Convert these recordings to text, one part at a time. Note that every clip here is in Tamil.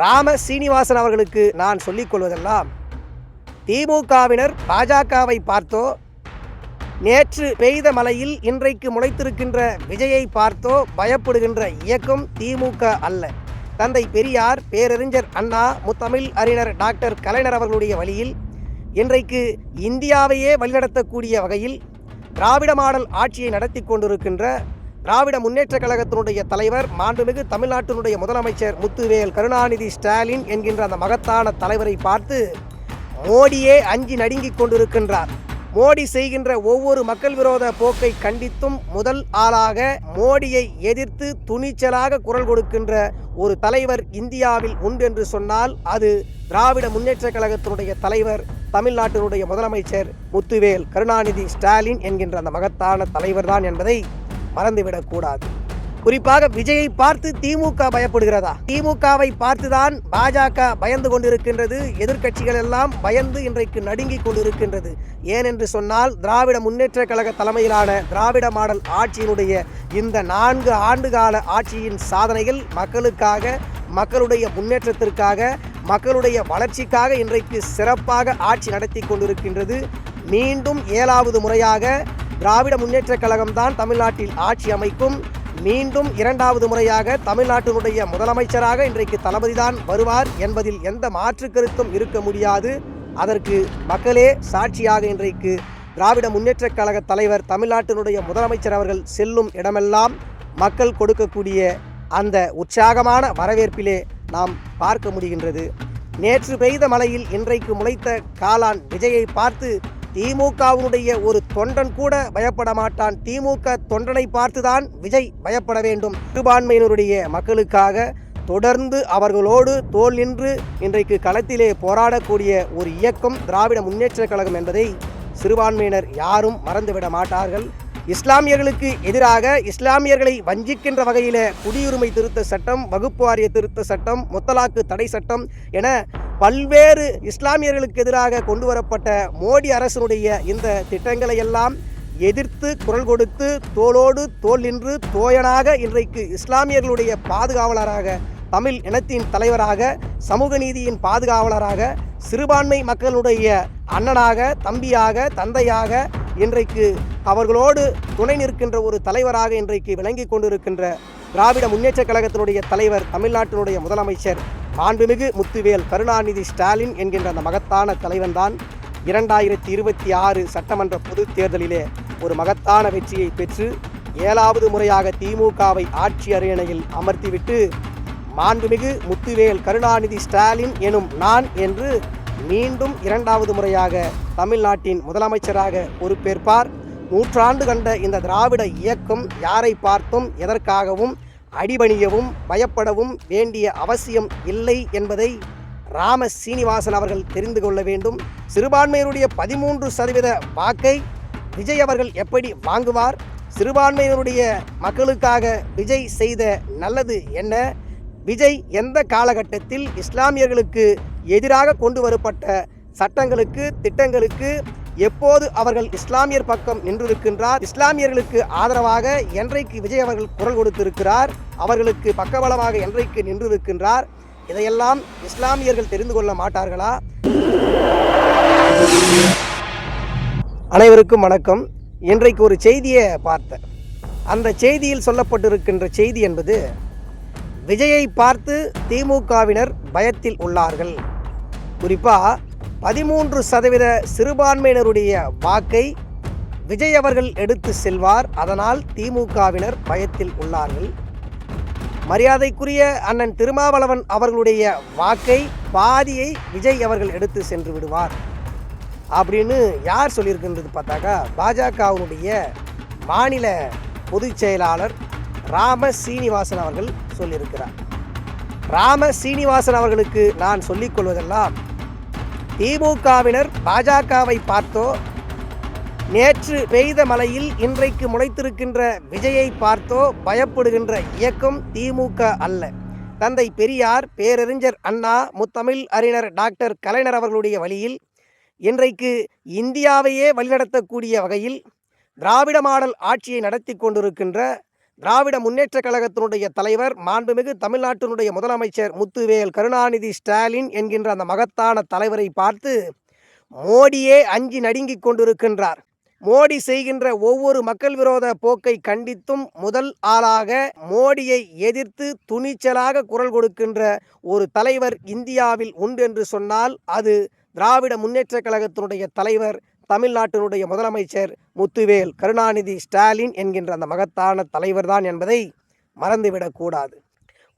ராம சீனிவாசன் அவர்களுக்கு நான் சொல்லிக் கொள்வதெல்லாம் திமுகவினர் பாஜகவை பார்த்தோ நேற்று பெய்த மலையில் இன்றைக்கு முளைத்திருக்கின்ற விஜயை பார்த்தோ பயப்படுகின்ற இயக்கம் திமுக அல்ல. தந்தை பெரியார் பேரறிஞர் அண்ணா முத்தமிழ் அறிஞர் டாக்டர் கலைஞர் அவர்களுடைய வழியில் இன்றைக்கு இந்தியாவையே வழிநடத்தக்கூடிய வகையில் திராவிட மாடல் ஆட்சியை நடத்தி கொண்டிருக்கின்ற திராவிட முன்னேற்றக் கழகத்தினுடைய தலைவர் மாண்புமிகு தமிழ்நாட்டினுடைய முதலமைச்சர் முத்துவேல் கருணாநிதி ஸ்டாலின் என்கின்ற அந்த மகத்தான தலைவரை பார்த்து மோடியே அஞ்சி நடுங்கிக் கொண்டிருக்கின்றார். மோடி செய்கின்ற ஒவ்வொரு மக்கள் விரோத போக்கை கண்டித்தும் முதல் ஆளாக மோடியை எதிர்த்து துணிச்சலாக குரல் கொடுக்கின்ற ஒரு தலைவர் இந்தியாவில் உண்டு என்று சொன்னால் அது திராவிட முன்னேற்றக் கழகத்தினுடைய தலைவர் தமிழ்நாட்டினுடைய முதலமைச்சர் முத்துவேல் கருணாநிதி ஸ்டாலின் என்கின்ற அந்த மகத்தான தலைவர்தான் என்பதை மறந்துவிடக்கூடாது. குறிப்பாக விஜயை பார்த்து திமுக பயப்படுகிறதா? திமுகவை பார்த்துதான் பாஜக பயந்து கொண்டிருக்கின்றது. எதிர்க்கட்சிகள் எல்லாம் பயந்து இன்றைக்கு நடுங்கிக் கொண்டிருக்கின்றது. ஏனென்று சொன்னால் திராவிட முன்னேற்ற கழக தலைமையிலான திராவிட மாடல் ஆட்சியினுடைய இந்த நான்கு ஆண்டுகால ஆட்சியின் சாதனைகள் மக்களுக்காக மக்களுடைய முன்னேற்றத்திற்காக மக்களுடைய வளர்ச்சிக்காக இன்றைக்கு சிறப்பாக ஆட்சி நடத்தி கொண்டிருக்கின்றது. மீண்டும் ஏழாவது முறையாக திராவிட முன்னேற்றக் கழகம்தான் தமிழ்நாட்டில் ஆட்சி அமைக்கும். மீண்டும் இரண்டாவது முறையாக தமிழ்நாட்டினுடைய முதலமைச்சராக இன்றைக்கு தளபதிதான் வருவார் என்பதில் எந்த மாற்று கருத்தும் இருக்க முடியாது. அதற்கு மக்களே சாட்சியாக இன்றைக்கு திராவிட முன்னேற்றக் கழக தலைவர் தமிழ்நாட்டினுடைய முதலமைச்சர் அவர்கள் செல்லும் இடமெல்லாம் மக்கள் கொடுக்கக்கூடிய அந்த உற்சாகமான வரவேற்பிலே நாம் பார்க்க முடிகின்றது. நேற்று பெய்த மழையில் இன்றைக்கு முளைத்த காளான் விஜயை பார்த்து திமுகவினுடைய ஒரு தொண்டன் கூட பயப்பட மாட்டான். திமுக தொண்டனை பார்த்துதான் விஜய் பயப்பட வேண்டும். சிறுபான்மையினருடைய மக்களுக்காக தொடர்ந்து அவர்களோடு தோல் நின்று இன்றைக்கு களத்திலே போராடக்கூடிய ஒரு இயக்கம் திராவிட முன்னேற்ற கழகம் என்பதை சிறுபான்மையினர் யாரும் மறந்துவிட மாட்டார்கள். இஸ்லாமியர்களுக்கு எதிராக இஸ்லாமியர்களை வஞ்சிக்கின்ற வகையில் குடியுரிமை திருத்த சட்டம் வகுப்பு வாரிய திருத்த சட்டம் முத்தலாக்கு தடை சட்டம் என பல்வேறு இஸ்லாமியர்களுக்கு எதிராக கொண்டு வரப்பட்ட மோடி அரசினுடைய இந்த திட்டங்களை எல்லாம் எதிர்த்து குரல் கொடுத்து தோளோடு தோல் நின்று தோயனாக இன்றைக்கு இஸ்லாமியர்களுடைய பாதுகாவலராக தமிழ் இனத்தின் தலைவராக சமூக நீதியின் பாதுகாவலராக சிறுபான்மை மக்களுடைய அண்ணனாக தம்பியாக தந்தையாக இன்றைக்கு அவர்களோடு துணை நிற்கின்ற ஒரு தலைவராக இன்றைக்கு விளங்கி கொண்டிருக்கின்ற திராவிட முன்னேற்றக் கழகத்தினுடைய தலைவர் தமிழ்நாட்டினுடைய முதலமைச்சர் மாண்புமிகு முத்துவேல் கருணாநிதி ஸ்டாலின் என்கின்ற அந்த மகத்தான தலைவன்தான் இரண்டாயிரத்தி இருபத்தி ஆறு சட்டமன்ற பொதுத் தேர்தலிலே ஒரு மகத்தான வெற்றியை பெற்று ஏழாவது முறையாக திமுகவை ஆட்சி அரியணையில் அமர்த்திவிட்டு மாண்புமிகு முத்துவேல் கருணாநிதி ஸ்டாலின் எனும் நான் என்று மீண்டும் இரண்டாவது முறையாக தமிழ்நாட்டின் முதலமைச்சராக பொறுப்பேற்பார். நூற்றாண்டு கண்ட இந்த திராவிட இயக்கம் யாரை பார்த்தும் எதற்காகவும் அடிபணியவும் பயப்படவும் வேண்டிய அவசியம் இல்லை என்பதை ராம சீனிவாசன் அவர்கள் தெரிந்து கொள்ள வேண்டும். சிறுபான்மையினுடைய பதிமூன்று சதவீத வாக்கை விஜய் அவர்கள் எப்படி வாங்குவார்? சிறுபான்மையினருடைய மக்களுக்காக விஜய் செய்த நல்லது என்ன? விஜய் எந்த காலகட்டத்தில் இஸ்லாமியர்களுக்கு எதிராக கொண்டு வரப்பட்ட சட்டங்களுக்கு திட்டங்களுக்கு எப்போது அவர்கள் இஸ்லாமியர் பக்கம் நின்றிருக்கின்றார்? இஸ்லாமியர்களுக்கு ஆதரவாக என்றைக்கு விஜய் அவர்கள் குரல் கொடுத்திருக்கிறார்? அவர்களுக்கு பக்கபலமாக என்றைக்கு நின்றிருக்கின்றார்? இதையெல்லாம் இஸ்லாமியர்கள் தெரிந்து கொள்ள மாட்டார்களா? அனைவருக்கும் வணக்கம். இன்றைக்கு ஒரு செய்தியை பார்த்தேன். அந்த செய்தியில் சொல்லப்பட்டிருக்கின்ற செய்தி என்பது விஜயை பார்த்து திமுகவினர் பயத்தில் உள்ளார்கள். குறிப்பாக பதிமூன்று சதவீத சிறுபான்மையினருடைய வாக்கை விஜய் அவர்கள் எடுத்து செல்வார். அதனால் திமுகவினர் பயத்தில் உள்ளார்கள். மரியாதைக்குரிய அண்ணன் திருமாவளவன் அவர்களுடைய வாக்கை பாதியை விஜய் அவர்கள் எடுத்து சென்று விடுவார் அப்படின்னு யார் சொல்லியிருக்கின்றது பார்த்தாக்கா பாஜகவினுடைய மாநில பொதுச் செயலாளர் ராம சீனிவாசன் அவர்கள் சொல்லியிருக்கிறார். ராம சீனிவாசன் அவர்களுக்கு நான் சொல்லிக்கொள்வதெல்லாம் கொள்வதெல்லாம் திமுகவினர் பாஜகவை பார்த்தோ நேற்று பெய்த மழையில் இன்றைக்கு முளைத்திருக்கின்ற விஜயை பார்த்தோ பயப்படுகின்ற இயக்கம் திமுக அல்ல. தந்தை பெரியார் பேரறிஞர் அண்ணா முத்தமிழ் அறிஞர் டாக்டர் கலைஞர் அவர்களுடைய வழியில் இன்றைக்கு இந்தியாவையே வழிநடத்தக்கூடிய வகையில் திராவிட மாடல் ஆட்சியை நடத்தி கொண்டிருக்கின்ற திராவிட முன்னேற்றக் கழகத்தினுடைய தலைவர் மாண்புமிகு தமிழ்நாட்டினுடைய முதலமைச்சர் முத்துவேல் கருணாநிதி ஸ்டாலின் என்கின்ற அந்த மகத்தான தலைவரை பார்த்து மோடியே அஞ்சி நடுங்கிக் கொண்டிருக்கின்றார். மோடி செய்கின்ற ஒவ்வொரு மக்கள் விரோத போக்கை கண்டித்தும் முதல் ஆளாக மோடியை எதிர்த்து துணிச்சலாக குரல் கொடுக்கின்ற ஒரு தலைவர் இந்தியாவில் உண்டு என்று சொன்னால் அது திராவிட முன்னேற்றக் கழகத்தினுடைய தலைவர் தமிழ்நாட்டினுடைய முதலமைச்சர் முத்துவேல் கருணாநிதி ஸ்டாலின் என்கின்ற அந்த மகத்தான தலைவர்தான் என்பதை மறந்துவிடக்கூடாது.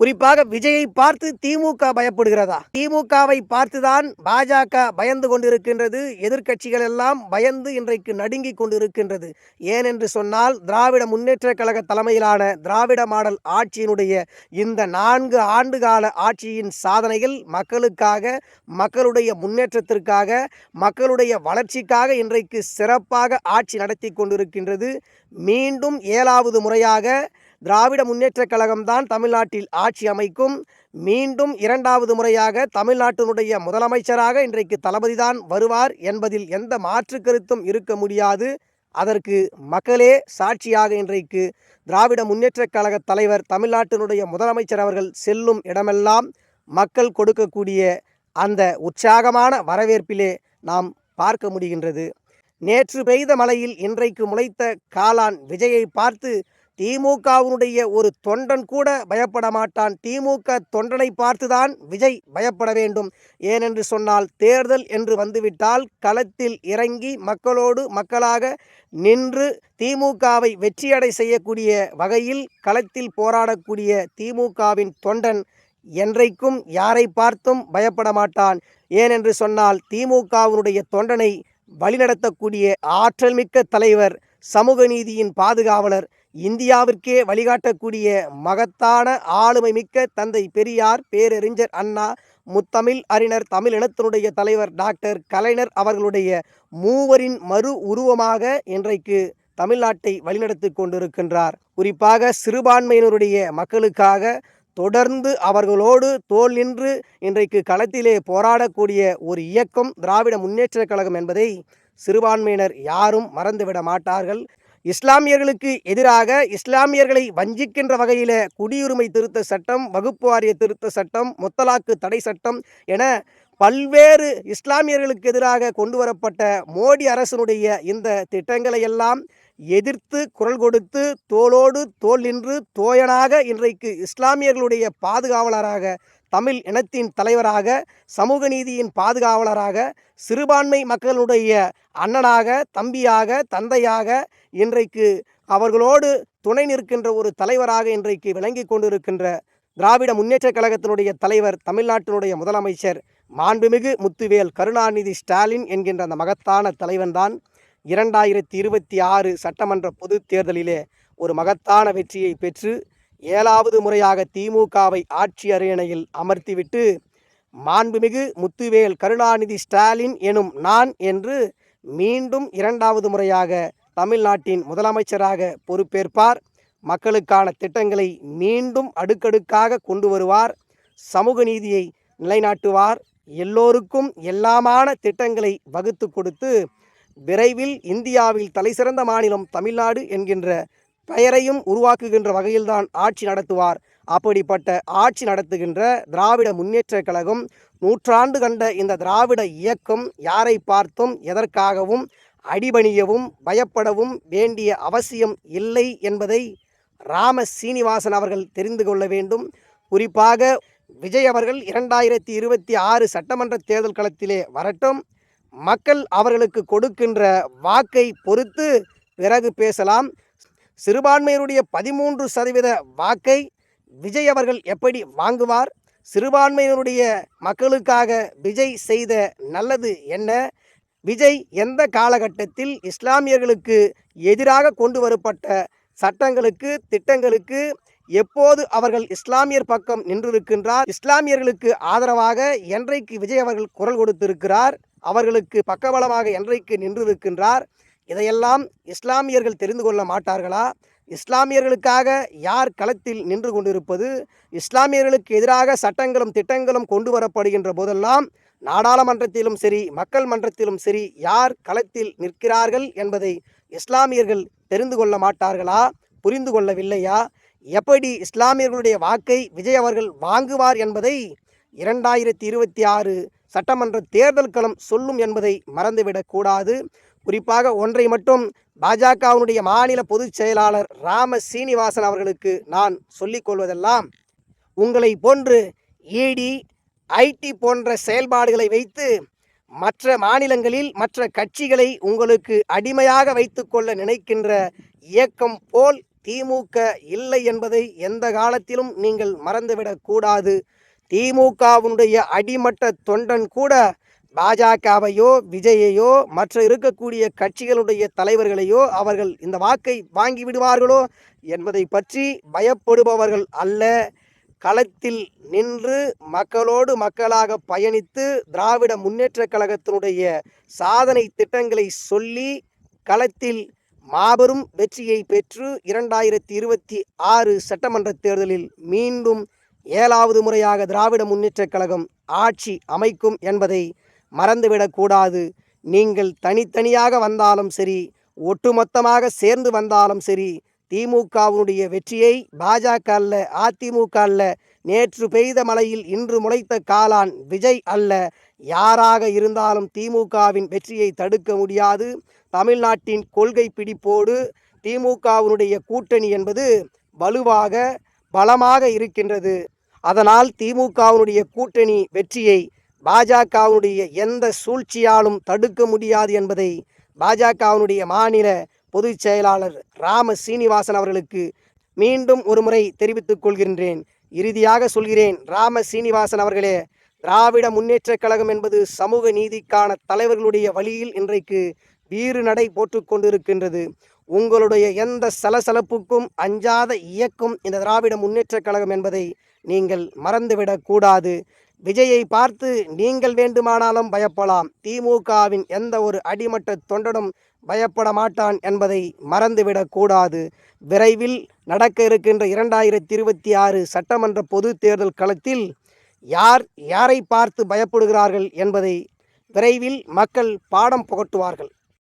குறிப்பாக விஜயை பார்த்து திமுக பயப்படுகிறதா? திமுகவை பார்த்துதான் பாஜக பயந்து கொண்டிருக்கின்றது. எதிர்க்கட்சிகள் எல்லாம் பயந்து இன்றைக்கு நடுங்கிக் கொண்டிருக்கின்றது. ஏனென்று சொன்னால் திராவிட முன்னேற்ற கழக தலைமையிலான திராவிட மாடல் ஆட்சியினுடைய இந்த நான்கு ஆண்டுகால ஆட்சியின் சாதனையில் மக்களுக்காக மக்களுடைய முன்னேற்றத்திற்காக மக்களுடைய வளர்ச்சிக்காக இன்றைக்கு சிறப்பாக ஆட்சி நடத்தி கொண்டிருக்கின்றது. மீண்டும் ஏழாவது முறையாக திராவிட முன்னேற்றக் கழகம்தான் தமிழ்நாட்டில் ஆட்சி அமைக்கும். மீண்டும் இரண்டாவது முறையாக தமிழ்நாட்டினுடைய முதலமைச்சராக இன்றைக்கு தளபதிதான் வருவார் என்பதில் எந்த மாற்று கருத்தும் இருக்க முடியாது. அதற்கு மக்களே சாட்சியாக இன்றைக்கு திராவிட முன்னேற்றக் கழக தலைவர் தமிழ்நாட்டினுடைய முதலமைச்சர் அவர்கள் செல்லும் இடமெல்லாம் மக்கள் கொடுக்கக்கூடிய அந்த உற்சாகமான வரவேற்பிலே நாம் பார்க்க முடிகின்றது. நேற்று பெய்த மழையில் இன்றைக்கு முளைத்த காளான் விஜயை பார்த்து திமுகவினுடைய ஒரு தொண்டன் கூட பயப்பட மாட்டான். திமுக தொண்டனை பார்த்துதான் விஜய் பயப்பட வேண்டும். ஏனென்று சொன்னால் தேர்தல் என்று வந்துவிட்டால் களத்தில் இறங்கி மக்களோடு மக்களாக நின்று திமுகவை வெற்றியடை செய்யக்கூடிய வகையில் களத்தில் போராடக்கூடிய திமுகவின் தொண்டன் என்றைக்கும் யாரை பார்த்தும் பயப்பட மாட்டான். ஏனென்று சொன்னால் திமுகவினுடைய தொண்டனை வழிநடத்தக்கூடிய ஆற்றல் மிக்க தலைவர் சமூக நீதியின் பாதுகாவலர் இந்தியாவிற்கே வழிகாட்டக்கூடிய மகத்தான ஆளுமை மிக்க தந்தை பெரியார் பேரறிஞர் அண்ணா முத்தமிழ் அறிஞர் தமிழ் இனத்தினுடைய தலைவர் டாக்டர் கலைஞர் அவர்களுடைய மூவரின் மறு உருவமாக இன்றைக்கு தமிழ்நாட்டை வழிநடத்தி கொண்டிருக்கின்றார். குறிப்பாக சிறுபான்மையினருடைய மக்களுக்காக தொடர்ந்து அவர்களோடு தோல் நின்று இன்றைக்கு களத்திலே போராடக்கூடிய ஒரு இயக்கம் திராவிட முன்னேற்றக் கழகம் என்பதை சிறுபான்மையினர் யாரும் மறந்துவிட மாட்டார்கள். இஸ்லாமியர்களுக்கு எதிராக இஸ்லாமியர்களை வஞ்சிக்கின்ற வகையில் குடியுரிமை திருத்த சட்டம் வகுப்பு வாரிய திருத்த சட்டம் முத்தலாக்கு தடை சட்டம் என பல்வேறு இஸ்லாமியர்களுக்கு எதிராக கொண்டு வரப்பட்ட மோடி அரசனுடைய இந்த திட்டங்களை எல்லாம் எதிர்த்து குரல் கொடுத்து தோளோடு தோல் நின்று தோயனாக இன்றைக்கு இஸ்லாமியர்களுடைய பாதுகாவலராக தமிழ் இனத்தின் தலைவராக சமூக நீதியின் பாதுகாவலராக சிறுபான்மை மக்களுடைய அண்ணனாக தம்பியாக தந்தையாக இன்றைக்கு அவர்களோடு துணை நிற்கின்ற ஒரு தலைவராக இன்றைக்கு விளங்கி கொண்டிருக்கின்ற திராவிட முன்னேற்றக் கழகத்தினுடைய தலைவர் தமிழ்நாட்டினுடைய முதலமைச்சர் மாண்புமிகு முத்துவேல் கருணாநிதி ஸ்டாலின் என்கின்ற அந்த மகத்தான தலைவன்தான். இரண்டாயிரத்தி இருபத்தி ஆறு சட்டமன்ற பொதுத் தேர்தலிலே ஒரு மகத்தான வெற்றியை பெற்று ஏழாவது முறையாக திமுகவை ஆட்சி அரியணையில் அமர்த்திவிட்டு மாண்புமிகு முத்துவேல் கருணாநிதி ஸ்டாலின் எனும் நான் என்று மீண்டும் இரண்டாவது முறையாக தமிழ்நாட்டின் முதலமைச்சராக பொறுப்பேற்பார். மக்களுக்கான திட்டங்களை மீண்டும் அடுக்கடுக்காக கொண்டு வருவார். சமூக நீதியை நிலைநாட்டுவார். எல்லோருக்கும் எல்லாமான திட்டங்களை வகுத்து கொடுத்து விரைவில் இந்தியாவில் தலைசிறந்த மாநிலம் தமிழ்நாடு என்கின்ற பெயரையும் உருவாக்குகின்ற வகையில்தான் ஆட்சி நடத்துவார். அப்படிப்பட்ட ஆட்சி நடத்துகின்ற திராவிட முன்னேற்றக் கழகம் நூற்றாண்டு கண்ட இந்த திராவிட இயக்கம் யாரை பார்த்தும் எதற்காகவும் அடிபணியவும் பயப்படவும் வேண்டிய அவசியம் இல்லை என்பதை ராம சீனிவாசன் அவர்கள் தெரிந்து கொள்ள வேண்டும். குறிப்பாக விஜய் அவர்கள் இரண்டாயிரத்தி இருபத்தி ஆறு சட்டமன்ற தேர்தல் களத்திலே வரட்டும். மக்கள் அவர்களுக்கு கொடுக்கின்ற வாக்கை பொறுத்து பிறகு பேசலாம். சிறுபான்மையினுடைய பதிமூன்று சதவீத வாக்கை விஜய் அவர்கள் எப்படி வாங்குவார்? சிறுபான்மையினருடைய மக்களுக்காக விஜய் செய்த நல்லது என்ன? விஜய் எந்த காலகட்டத்தில் இஸ்லாமியர்களுக்கு எதிராக கொண்டு வரப்பட்ட சட்டங்களுக்கு திட்டங்களுக்கு எப்போது அவர்கள் இஸ்லாமியர் பக்கம் நின்றிருக்கின்றார்? இஸ்லாமியர்களுக்கு ஆதரவாக என்றைக்கு விஜய் அவர்கள் குரல் கொடுத்திருக்கிறார்? அவர்களுக்கு பக்கபலமாக என்றைக்கு நின்றிருக்கின்றார்? இதையெல்லாம் இஸ்லாமியர்கள் தெரிந்து கொள்ள மாட்டார்களா? இஸ்லாமியர்களுக்காக யார் களத்தில் நின்று கொண்டிருப்பது? இஸ்லாமியர்களுக்கு எதிராக சட்டங்களும் திட்டங்களும் கொண்டு வரப்படுகின்ற போதெல்லாம் நாடாளுமன்றத்திலும் சரி மக்கள் மன்றத்திலும் சரி யார் களத்தில் நிற்கிறார்கள் என்பதை இஸ்லாமியர்கள் தெரிந்து கொள்ள மாட்டார்களா? புரிந்து கொள்ளவில்லையா? எப்படி இஸ்லாமியர்களுடைய வாக்கை விஜய் அவர்கள் வாங்குவார் என்பதை இரண்டாயிரத்தி இருபத்தி ஆறு சட்டமன்ற தேர்தல் களம் சொல்லும் என்பதை மறந்துவிடக்கூடாது. குறிப்பாக ஒன்றை மட்டும் பாஜகவினுடைய மாநில பொதுச் செயலாளர் ராம சீனிவாசன் அவர்களுக்கு நான் சொல்லிக் கொள்வதெல்லாம் உங்களை போன்று இடி ஐடி போன்ற செயல்பாடுகளை வைத்து மற்ற மாநிலங்களில் மற்ற கட்சிகளை உங்களுக்கு அடிமையாக வைத்துக்கொள்ள நினைக்கின்ற இயக்கம் போல் திமுக இல்லை என்பதை எந்த காலத்திலும் நீங்கள் மறந்துவிடக் கூடாது. அடிமட்ட தொண்டன் கூட பாஜகவையோ விஜயையோ மற்ற இருக்கக்கூடிய கட்சிகளுடைய தலைவர்களையோ அவர்கள் இந்த வாக்கை வாங்கி விடுவார்களோ என்பதை பற்றி பயப்படுபவர்கள் அல்ல. களத்தில் நின்று மக்களோடு மக்களாக பயணித்து திராவிட முன்னேற்றக் கழகத்தினுடைய சாதனை திட்டங்களை சொல்லி களத்தில் மாபெரும் வெற்றியை பெற்று இரண்டாயிரத்தி இருபத்தி ஆறு சட்டமன்ற தேர்தலில் மீண்டும் ஏழாவது முறையாக திராவிட முன்னேற்றக் கழகம் ஆட்சி அமைக்கும் என்பதை மறந்துவிடக்கூடாது. நீங்கள் தனித்தனியாக வந்தாலும் சரி ஒட்டுமொத்தமாக சேர்ந்து வந்தாலும் சரி திமுகவினுடைய வெற்றியை பாஜக அல்ல அதிமுக அல்ல நேற்று பெய்த மழையில் இன்று முளைத்த காலான் விஜய் அல்ல. யாராக இருந்தாலும் திமுகவின் வெற்றியை தடுக்க முடியாது. தமிழ்நாட்டின் கொள்கை பிடிப்போடு திமுகவினுடைய கூட்டணி என்பது வலுவாக பலமாக இருக்கின்றது. அதனால் திமுகவினுடைய கூட்டணி வெற்றியை பாஜகவினுடைய எந்த சூழ்ச்சியாலும் தடுக்க முடியாது என்பதை பாஜகவினுடைய மாநில பொதுச் செயலாளர் ராம சீனிவாசன் அவர்களுக்கு மீண்டும் ஒருமுறை தெரிவித்துக் கொள்கின்றேன். இறுதியாக சொல்கிறேன் ராம சீனிவாசன் அவர்களே திராவிட முன்னேற்றக் கழகம் என்பது சமூக நீதிக்கான தலைவர்களுடைய வழியில் இன்றைக்கு வீறு நடை போட்டு கொண்டிருக்கின்றது. உங்களுடைய எந்த சலசலப்புக்கும் அஞ்சாத இயக்கம் இந்த திராவிட முன்னேற்றக் கழகம் என்பதை நீங்கள் மறந்துவிடக் கூடாது. விஜயை பார்த்து நீங்கள் வேண்டுமானாலும் பயப்படலாம் திமுகவின் எந்த ஒரு அடிமட்ட தொண்டனும் பயப்பட மாட்டான் என்பதை மறந்துவிடக்கூடாது விரைவில் நடக்க இருக்கின்ற இரண்டாயிரத்தி இருபத்தி ஆறு சட்டமன்ற பொது தேர்தல் களத்தில் யார் யாரை பார்த்து பயப்படுகிறார்கள் என்பதை விரைவில் மக்கள் பாடம் புகட்டுவார்கள்.